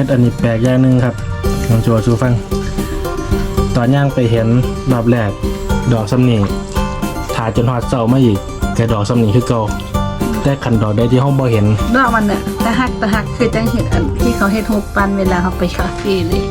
ฮ็ดอันนี้แปลกอย่างหนึ่งครับลองโจชูฟัง ตอนย่างไปเห็นรอบแรก ดอกสำนีถ่ายจนหอดเจ้ามาอีกแกดอกสำนีคือเก่าแต่ขันดอกได้ที่ห้องบ่เห็น ดอกมันเนี่ยแต่หักแต่หักคือจังเห็นอันที่เขาเฮ็ดฮูปปันเวลาเขาไปคาเฟ่เลย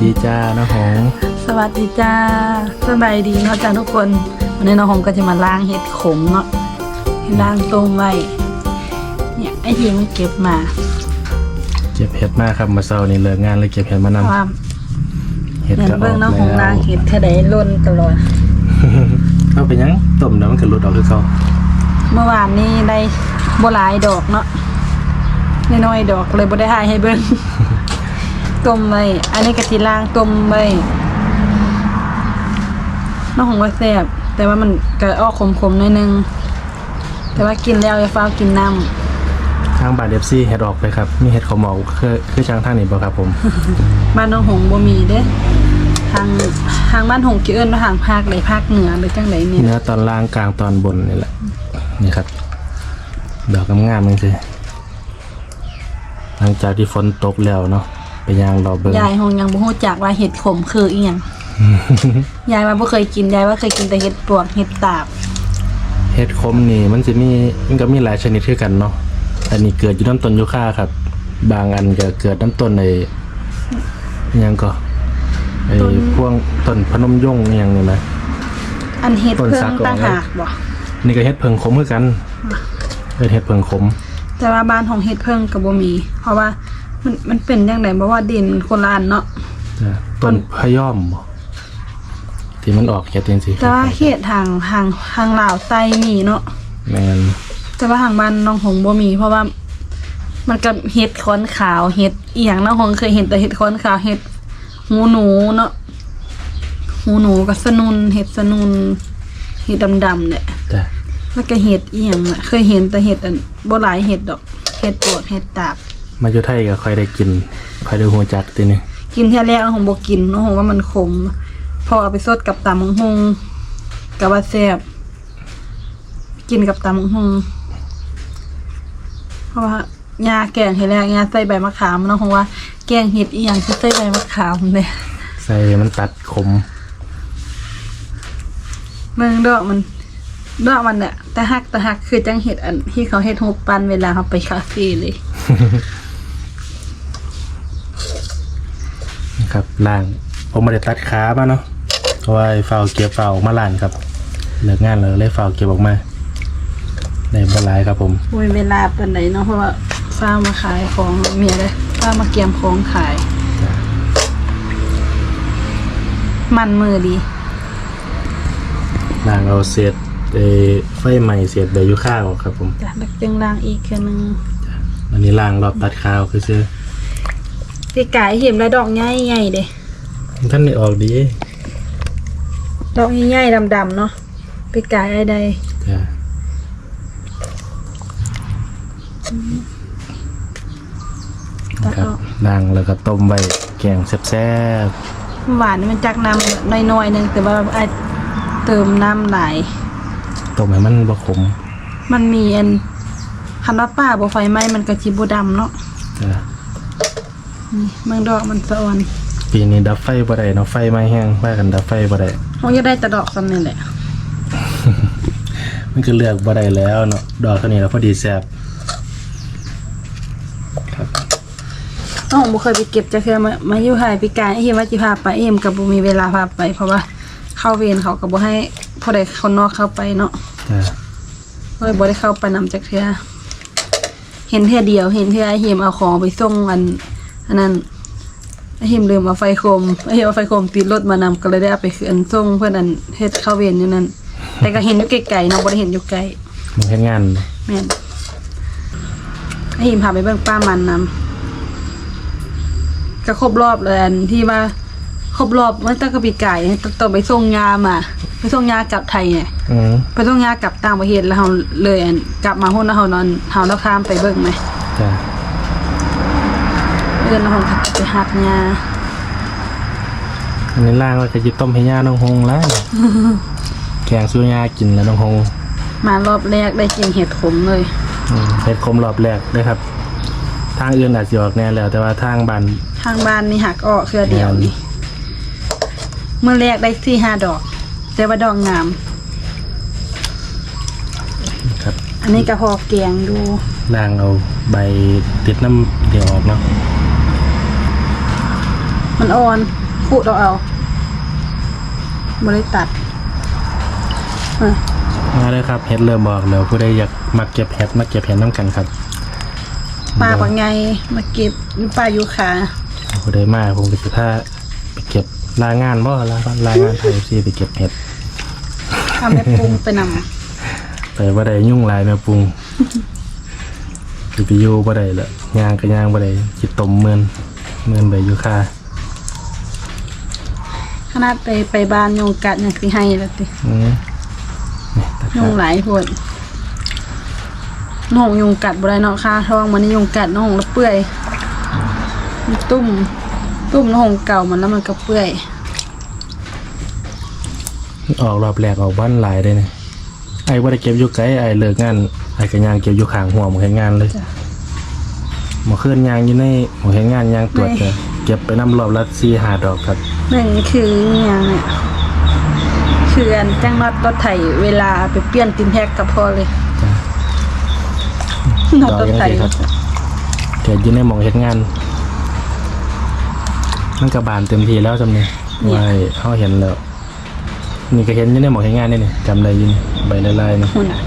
ดีจ้าน้าหงสวัสดีจ้าสบายดีเนาะจ้าทุกคนวันนี้น้องหงก็จะมาล้างเห็ดขมเนาะให้ล้างตรงไว้เนี่ยไอ้ที่มันเก็บมา เก็บเห็ดมากครับมาเช้านี้เลิกงานเลยเก็บเห็ดมาเพนำราะว่าเห็ดเงินก็อเบิ่องกน้องหงแล้ล้างวเห็ดเท่าใดล้นตลอดเอาไปยังต้มแล้วมันก็หลุดออกคือเก่าเมื่อวานนี้ได้บหลายดอกเนาะน้อยๆดอกเลยบ่ได้ถ่ายให้เบิ่ง ต้มไว้อันนี้กะทิล่างต้มไว้น้องหงว่าแซ่บแต่ว่ามันก็ออกขมๆหน่อยนึง แต่ว่ากินแล้วอย่าฟ้าวกินน้ำทางบาทเอฟซีเห็ดออกไปครับ มีเห็ดขาวหมอกคือคือช้างทางนี้บ่ครับผมบ้านน้องหงบ่มีเด้ทางทางบ้านหงกี่เอิ้นว่าทางภาคใดภาคเหนือหรือจังไดนี่เนื้อตอนล่างกลางตอนบนนี่แหละนี่ครับ ดอกงามๆนึงสิหลังจากที่ฝนตกแล้วเนาะ ไปย่างรอเบิ่งยายหงยังบ่ฮู้จักว่าเห็ดขมคืออีหยังยายว่าบ่เคยกินยายว่าเคยกินแต่เห็ดปวกเห็ดตาบเห็ดคมนี่มันจะมีมันก็มีหลายชนิดคือกันเนาะอันนี้เกิดอยู่น้ำต้นยูคาครับ บางอันก็เกิดน้ำต้นในอิหยังก็ไอ้พวงต้นพนมยงอิหยังนี่นะอันเห็ดต้นเพิ่สังกก่อนต่างหากบ่นี่ก็เห็ดเพิงขมคือกันเป็นเห็ดเพิงขม แต่ว่าบ้านของเฮ็ดเพิ่งกับบ่มี เพราะว่า มันมันเป็นจังไดบ่ว่าดินคนละอันเนาะจ้ะต้นพะย่อมบ่ที่มันออกเห็ดจริงแต่ว่าเฮ็ดทางทางทางลาวใต้มีเนาะๆแมนแต่ว่าทางบ้านน้องหงบ่มี เพราะว่า มันกับเห็ดค้อนขาวเห็ดอีหยังน้องหงเคยเห็นแต่เห็ดค้อนขาวเห็ดหูหนูเนาะหูหนูกับสนุนเห็ดสนุนเห็ดดำๆเนี่ยจ้ะแล้วก็เห็ดอีหยังน่ะเคยเห็นแต่เห็ดอันบ่หลายเห็ดดอกเห็ดปวดเห็ดตาบ มาอยู่ไทยก็ค่อยได้กินค่อยได้หูจักทีนี้กินเท่าแรกน้องหงบ่กินน้องหงว่ามันขม พอเอาไปสดกับตำมังฮงกับว่าแซ่บกินกับตำมังฮงเพราะว่ายาแกงเท่าแรกยาใส่ใบมะขามน้องหงว่าแกงเห็ดอีหยังที่ใส่ใบมะขามเนี่ยใส่มันตัดขมเบิ่งดอกมันดอกมันเนี่ยแต่ฮักแต่ฮักคือจังเห็ดอันที่เขาเฮ็ดฮูปปันเวลาเขาไปคาเฟ่เลย นะ ครับล่างผมไม่ได้ตัดขามาเนาะเพราะว่าไอ้ฟาวเก็บฟาวออกมาล้านครับเลิกงานเลยเลยฟาวเก็บออกมาได้บหลายครับผมโอ้ยเวลาปานใดเนาะเพราะว่าฟ้ามาขายของเมียเลยฟ้ามาเกียมของขาย มันมือดีล่างเอาเศษไอ้ไฟใหม่เศษใบยูข้าวครับผมจ้ะแล้วจึงล้างอีกแค่อนึงอันนี้ล่างรอบตัดข้าวคือซื้อ พี่กายเห็นแล้วดอกใหญ่ๆเด้ท่านได้ออกดีดอกใหญ่ๆดำๆเนาะพี่กายไอ้ใดจ้ะตัดครับออกล่างแล้วก็ต้มใบแกงแซ่บหวานนี่มันจักน้ำน้อยๆหนึงแต่ว่าไอ้เติมน้ำหลาย ๆต้มให้มันบ่ขมมันมีอันคันว่าป้าบ่ไฟไหม้มันก็สิบ่ดำเนาะจ้ะ นี่เมืองดอกมันสะออนปีนี้ดับไฟบ่ได้เนาะไฟไหม้แห้งว่ากันดับไฟบ่ได้คงจะได้แต่ดอกซ้ำนี่แหละมันก็เลือกบ่ได้แล้วเนาะดอกเท่านี้แล้วพอดีแซ่บครับน้องบ่เคยไปเก็บจักเทื่อมามาอยู่ไห้พี่กายไอ้เห็นว่าสิพาไปเอ็มก็บ่มีเวลาพาไป เพราะว่าเข้าเวรเขาก็บ่ให้ผู้ใดคนนอกเข้าไปเนาะจ้ะเลยบ่ได้เข้าไปนำจักเทื่อเห็นเทื่อเดียว เห็นเทื่อไอ้เห็มเอาของไปส่งอัน อันนั้นไอ้เห็มลืมเอาไฟโคมไอ้เห็มเอาไฟโคมติดรถมานำก็เลยได้เอาไปคืนส่งเพื่อนอันเฮ็ดเข้าเวรอยู่นั่นแต่ก็เห็นอยู่ไกลๆเนาะบ่ได้เห็นอยู่ไกลมันเฮ็ดงานแม่นไอ้หิมพาไปเบิ่งป้ามันนำก็ครบรอบเลยอันที่ว่าครบรอบเมื่อตั้งกะปีไก่ต้องต้องไปส่งยามาไปส่งยากลับไทยเนี่ยอืมไปต้องยากลับต่างประเทศแล้วเฮาเลยอันกลับมาหุ้นแล้วเฮานอนเฮาแล้วข้ามไปเบิ่งไหม จ้ะ เอื้อนแล้วเฮาก็ไปหักยาอันนี้ล่างว่าจะจิต้มให้ย่าน้องหงแล้ว แกงซูยากินแล้วน้องหงมารอบแรกได้กินเห็ดขมเลยอืมเฮ็ดคมรอบแรกด้วยครับ ทางอื่นอาจจะออกแน่แล้ว แต่ว่าทางบ้านทางบ้านนี่หักออกเครือเดียวนี่เมื่อแรกได้สี่ห้าดอก แต่ว่าดอกงามครับ อันนี้ก็พอแกงดูล่างเอาใบติดน้ำเดี๋ยวออกเนาะ มันอ่อนขูดเราเอาไม่ได้ตัดเออมาเลยครับเฮ็ดเริ่มบอกแล้วผู้ใดอยากมาเก็บเฮ็ดมาเก็บเฮ็ดน้ำกันครับปลาปังไงมาเก็บนี่ปลายูคาผู้ใดมาผมก็จะถ้าไปเก็บลางานบ่ลาลางานไทยซีไปเก็บเฮ็ดทำให้ปรุงไปนไปบ่ได้ยุ่งหลายแม่ปรุงสิไปอยู่บ่ได้ละย่างก็ย่างบ่ได้สิต้มเมือนเมือนใบยูคาำ ขนาดไปไปบ้านยงกัดยังคือให้แล้วติอืมนี่ตัดยงหลายพวดน้องยงกัดบ่ได้เนาะค่าท้องมันนี่ยงกัดน้องแล้วเปื่อยมันตุ้มตุ้มน้องเก่ามันแล้วมันก็เปื่อย ออกรอบแรกออกบ้านหลายได้เนี่ยไอ้บ่ได้เก็บอยู่ไกลไอ้เลิกงานไอ้ก็ย่างเก็บอยู่ข้างหัวหมอเฮ็ดงานเลยจ้ะ หมอเคลื่อนยางอยู่ในหมอเฮ็ดงานยางตรวจไม่ก็ เก็บไปนํรอบละ4 5ดอกครับหนึ่งคืออย่างเนี่ยคืออันจ้างน็อตรถไถเวลาไปเปลี่ยนตินแท็กกับพอเลยจ้ะน็อตรถไถดอกยังไงครับเกิดอยู่ในหมองเฮ็ดงาน มันก็บานเต็มทีแล้วจำเนี่ยว่าเขาเห็นแล้วนี่ก็เห็นอยู่ในหมองเฮ็ดงานนี่นี่จำได้อยินใบลายๆเนาะหุ่นอะ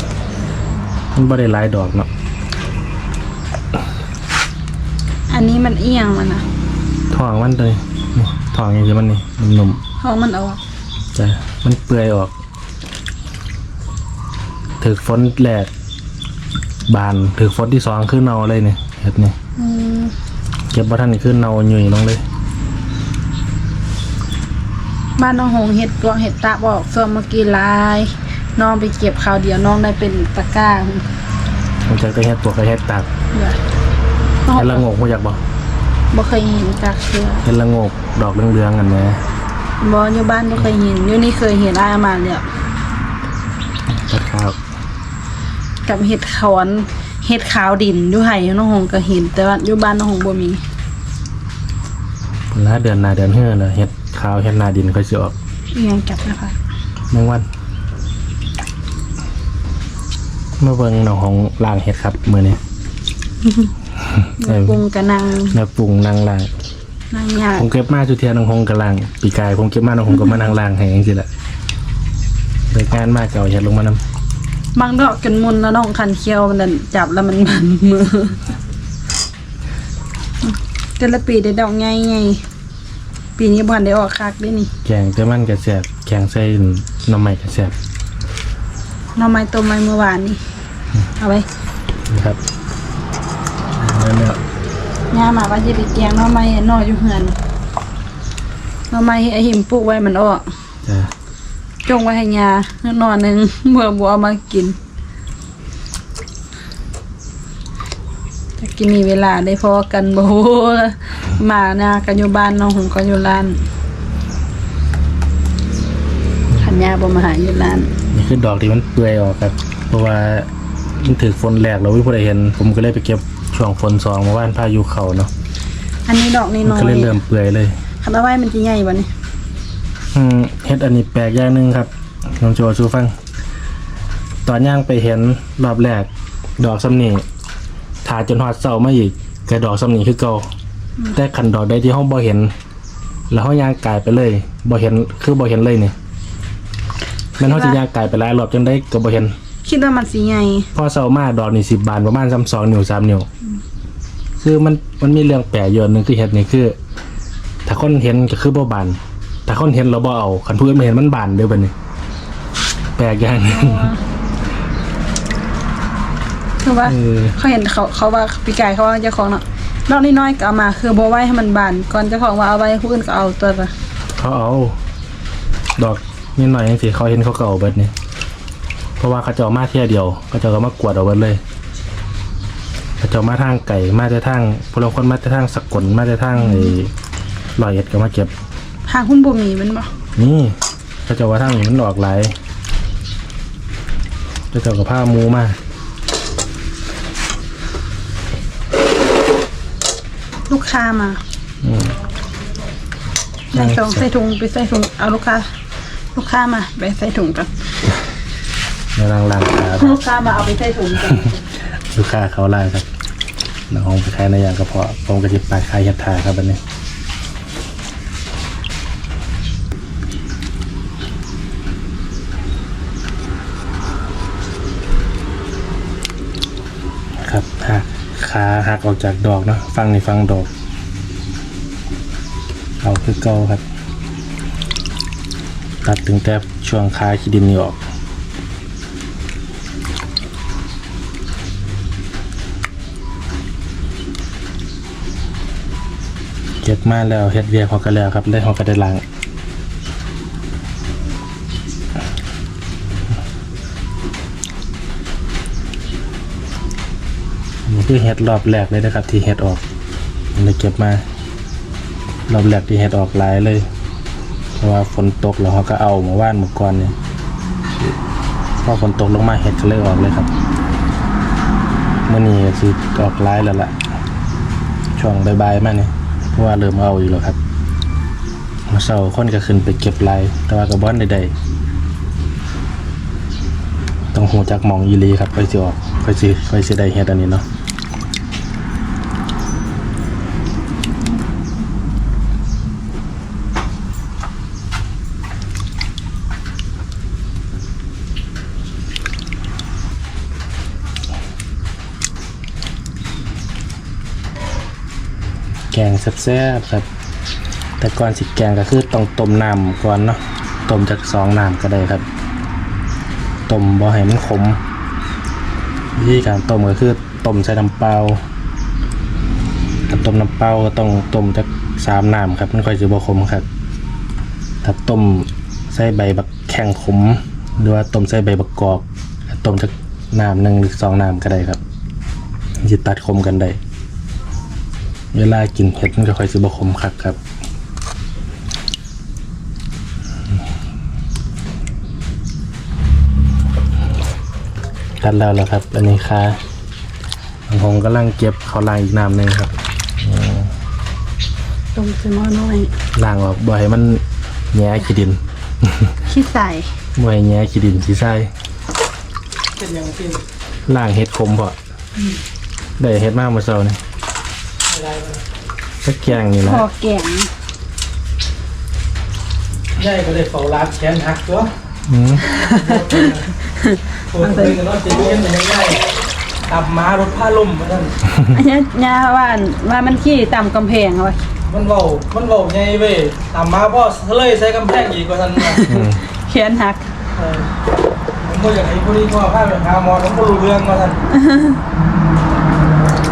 มันบ่ได้หลายดอกเนาะอันนี้มันเอียงมันอะ ทองมันเลยนี่ทองอย่างที่มันนี่นุ่มห้องมันเอาๆจ้ะมันเปื่อยออก ถึกฝนแรกบานถึกฝนที่สองคือเนาเลยเนี่ยเฮ็ดนี่อืมเก็บบ่ทันนี่คือเนาหยุ่ยลงเลย บ้านน้องหงเห็ดกวางเห็ดตาบอกส่วนเมื่อกี้ลาย น้องไปเก็บคราวเดียวน้องได้เป็นตะกร้าผมจะก็เฮ็ดตัวก็เฮ็ดตัดเยน้องเฮ็ดละโงกบ่อยากบ่ บ่เคยเห็นจากเชือเฮ็ดละโงกดอกเหลืองๆกันแหมบ่อยู่บ้านบ่เคยเห็นอยู่นี่เคยเห็นอ้ายเอามาแล้วตัดข้าวกับเห็ดขอนเห็ดขาวดินอยู่ไห้น้องหงก็เห็น แต่ว่าอยู่บ้านน้องหงบ่มีผลละเดือนหน้าเดือนเฮือแล้วเฮ็ดข้าวเฮ็ดหน้าดินค่อยสิออกเอียงจับนะคะแมงวันมาเบิ่งน้องของล้างเฮ็ดครับมื้อนี้ เออปรุงกะนางแม่ปรุงนางล้างนางยากผมเก็บมาจุเทียน้องหงกำลังปีกายผมเก็บมาน้องหงก็มานั่งล้างให้จังซี่แหละเลิกงานมาก็เอาเฮ็ดลงมานำบางดอกจนมุนแล้วน้องคันเคี้ยวมันนั่นจับแล้วมันมันมือแต่ละปีได้ดอกไงไงปีนี้บ่ทันได้ออกคักเด้นี่แกงแต่มันก็แซ่บแกงใส่หน้ำใหม่ก็แซ่บหน่อไม้ต้มไม้เมื่อวานนี่เอาไว้นะครับแล้วเนี่ย ย่ามาว่าจะไปแกงหน่อไม้หน่ออยู่เฮือนหน่อไม้ไอ้หิมปลูกไว้มันออกจ้ะจงไว้ให้ยาหน่อหนึงเมื่อบัวเอามากินจะกินมีเวลาได้พอกันบ่มาหน้ากันอยู่บ้านน้องหงก็อยู่ร้านขันยาบ่มาหาอยู่ร้านนี่คือดอกที่มันเปื่อยออกครับ เพราะว่ามันถือฝนแรกแล้ววิผู้ใดเห็น ผมก็เลยไปเก็บ ช่วงฝนสองเมาว่านพายุเขาเนาะอันนี้ดอกนี้มันน้อก็เลยยเริ่มเปื่อยเลยคันเอาไว้มันจะใหญ่บ่นี่อืมเฮ็ดอันนี้แปลกอย่างหนึงครับน้องโจชูฟัง ตอนย่างไปเห็นรอบแรก ดอกซ้ำนี่ถาจนฮอดเศร้ามาอีกกระดอกซ้ำนี่คือเก่าแต่ขันดอกใดที่ห้องบ่เห็น แล้วห้องย่างกายไปเลยบ่เห็นคือบ่เห็นเลยนี่แมันห้องสิย่างกายไปหลายรอบจังได้ก็บ่เห็น คิดว่ามันสิใหญ่พอเศร้ามาดอกนี่สิบบานประมาณซ้ำสองนิ้วสามนิ้ว คือมันมันมีเรื่องแปลกอยู่อันหนึงคือเห็ดนี่คือ ถ้าคนเห็นก็คือบ่บานถ้าคนเห็นเราบ่เอาคันผู้อื่นไม่เห็นมันบานเด้อบัดนี้ แปลกอย่างหนึง คือว่าเออ เขาเห็นเขาเขาว่าปีกายเขาว่าเจ้าของเนาะดอกน้อยๆก็เอามา คือบ่ไว้ให้มันบานก่อนเจ้าของว่าเอาไว้ผู้อื่นก็เอาตัวละเขาเอา ดอกนิดหน่อยจังสิเขาเห็นเขาก็เอาเบิดนี่เพราะว่าเขาจะเอามาเที่ยวเดียวเขาจะเอามากวดเอาไว้เลย เขาจะเอามาทางไก่มาแต่ทางพลคนมาแต่ทางสกลมาแต่ทางไอ้ลอยเอ็ดก็มาเก็บหางคุณบ่มีมันบ่นี่เขาจะว่าทางนี้มันออกหลายเขาจะเอากับผ้าหมูมาลูกค้ามาอืม ใส่ถุงใส่ถุงไปใส่ถุงเอาลูกค้า ลูกค้ามาไปใส่ถุงกันในล่างล่างขา ลูกค้ามาเอาไปใส่ถุงกัน ลูกค้าเขาไล่ครับ น้องไปขายในอย่างกระเพาะผมกระจิบปลายขายเห็ดทาครับวันนี้ครับหักขาหักออกจากดอกเนาะฟังในฟังดอก เอาคือเก่าครับ ตัดถึงแต่ช่วงขาขี้ดินนี่ออก ก็บมาแล้วเฮ็ดเวียกเขาก็แล้วครับได้เขาก็ได้ล้างอันนี่คือเฮ็ดรอบแรกเลยนะครับ ที่เฮ็ดออกเลยเก็บมารอบแรกที่เฮ็ดออกหลายเลย เพราะว่าฝนตกแล้วเขาก็เอามาว่านเมื่อก่อนเนี่ยพอฝนตกลงมาเฮ็ดก็เลยออกเลยครับเมื่อนี้สิออกหลายแล้วล่ะ ช่วงบายๆมาเนี่ย เพราะว่าเริ่มเอาอยู่แล้วครับมาเศร้าคนก็ขึ้นไปเก็บลายแต่ว่ากับบอนใดๆต้องหูจักมองยีรีครับค่อยสิออกค่อยสิค่อยสิได้เฮ็ดอันนี้เนาะ งแซ่บๆครับ แต่ก่อนสิแกงก็คือต้องต้มน้ำก่อนเนาะต้มจากสองน้ำก็ได้ครับต้มบ่ให้มันขมวิธีการต้มก็คือต้มใส่น้ำเปล่าต้มน้ำเปล่าก็ต้องต้มจากสามน้ำครับมันค่อยจะบ่ขมครับถ้าต้มใส่ใบบักแข้งขมหรือว่าต้มใส่ใบบักกอกต้มจากน้ำหนึ่งหรือสองน้ำก็ได้ครับมันจะตัดขมกันได้ เวลากินเผ็ดมันก็ค่อยสิบ่ขมคักครับตัดแล้วแล้วครับ อันนี้ค่ะผมกำลังเก็บเขาวล้างอีกน้ำหนึ่งครับตรงสมอน้อยล้างออกบ่ให้มันแง่ขี้ดินขี้ใส่บ่ให้แง่ขี้ดินสิใส่ล้างเห็ดขมพออได้เห็ดมากเมื่อเช้านี่ สักแกงนี่พนะอแกงใหญ่ก็เลยเฝ้าร้านแขนหักตัวอืมโอ้ยเลยกันว่าจะเลี้ยงมันยังไงตับม้ารถผ้าล่มมาท่านอันนี้ย่าว่าอันว่ามันขี้ต่ำกำแพงเอาไว้มันเบามันเบาไงเว้ยตับม้าพ่อเลยใส่กำแพงอีกกว่าท่านนะอืมแขนหักเออผมก็อยากให้ผู้นี้พ่อพาไปหาหมอผมก็รู้เรื่องมาท่าน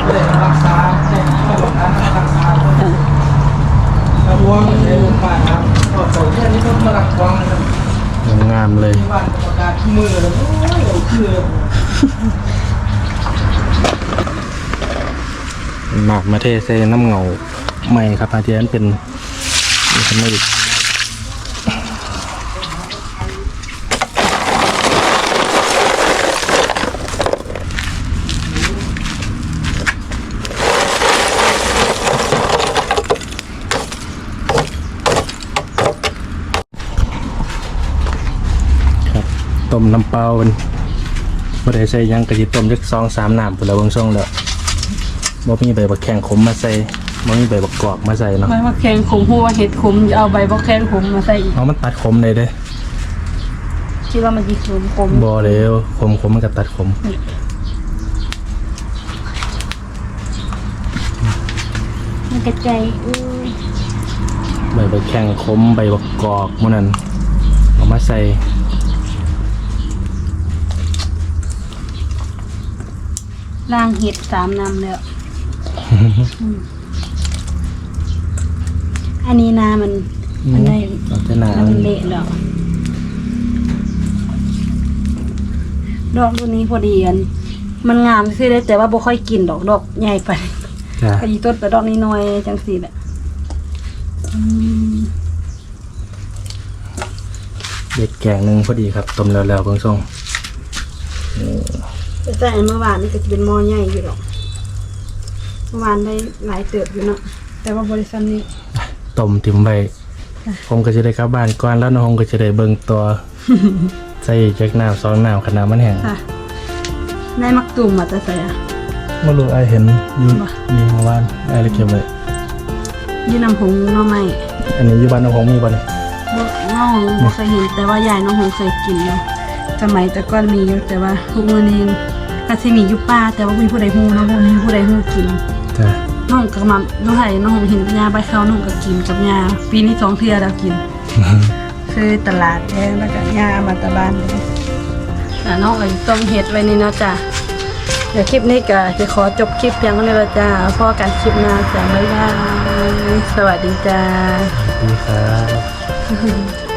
เลยรักษาให้มาหลงนั้นรักษาระ วังในโรงพยาบาลครับก็โสดแค่นี้ก็มารักวังนะครับงามเลยที่บ้านประกาศที่มือเลยโอ้ยเอาคือหมากมาเทใส่น้ำเงาใหม่ครับอาเทียนเป็นนี่ทำไม่ดีครับ มน้ำเปล่าเป็นบ่ได้ใส่หยังกะทิต้มจักสองสามน้ำพุ่นละเบิ่งช่องแล้วบ่มีใบบักแข้งขมมาใส่บ่มีใบบักกอกมาใส่เนาะใบมะแขงขมหัวาเห็ดขมจะเอาใบมะแขงขมมาใส่อีกเอามันตัดขมเลยเด้คิดว่ามันจะขมขมบ่เร็วขมขมมันก็ตัดขมมันกระจายอุ้ยใบบักแข้งขมใบบักกอกหมื้นั้นเอามาใส่ ล่างเห็ดสามน้ำแล้ว อันนี้นามันอันนี้เอาแต่หน้ามันเละแล้วดอกตัวนี้พอดีอัน มันงามซื่อได้แต่ว่าบ่ค่อยกินดอกดอกใหญ่ไปจ้ะก็อีต้นแต่ดอกนี้น้อยจังซี่แหละอืมเด็ดแกงหนึงพอดีครับต้มแล้วๆเบิ่งส่ง แต่อันเมื่อวานนี่ก็จะเป็นหม้อใหญ่อยู่ดอกเมื่อวานได้หลายเติบอยู่เนาะแต่ว่าบริษัทนี้ต้มทิมไว้ผมก็จะได้กลับบ้านก่อนแล้วน้องก็จะได้เบิ่งตัวใส่จักน้ำสองน้ำขนาดมันแห้งค่ะได้มักตุ่มมาแต่ใส่อะบ่รู้ไอ้ายเห็นอยู่ว่ะนี่เมื่อวานไอ้ายเลยเก็บไว้อยืนน้ำหงหน้องใหม่อันนี้อยู่บ้านน้องของมีบ่เนี่ยบ่น้องหงบ่เคยเห็นแต่ว่ายายน้องหงเคยกินอยู่สมัยแต่ก่อนมีอยู่แต่ว่าทุกมื้อนี้ ก็สิมีอยู่ป่าแต่ว่าบ่มีผู้ใดฮู้เนาะบ่มีผู้ใดฮู้กินจ้ะน้องก็มาดูให้น้องเห็นยาใบข้าวน้องก็กินกับยาปีนี้สองเทื่อแล้วกิน คือตลาดแดงแล้วก็ยามาตะบานเลยอะน้องก็ต้มเห็ดไว้นี่เนาะจ้ะเดี๋ยวคลิปนี้ก็จะขอจบคลิปเพียงเท่านี้และจ้าพอกันคลิปหน้าจ้ะบ๊ายบายสวัสดีจ้า ดีครับ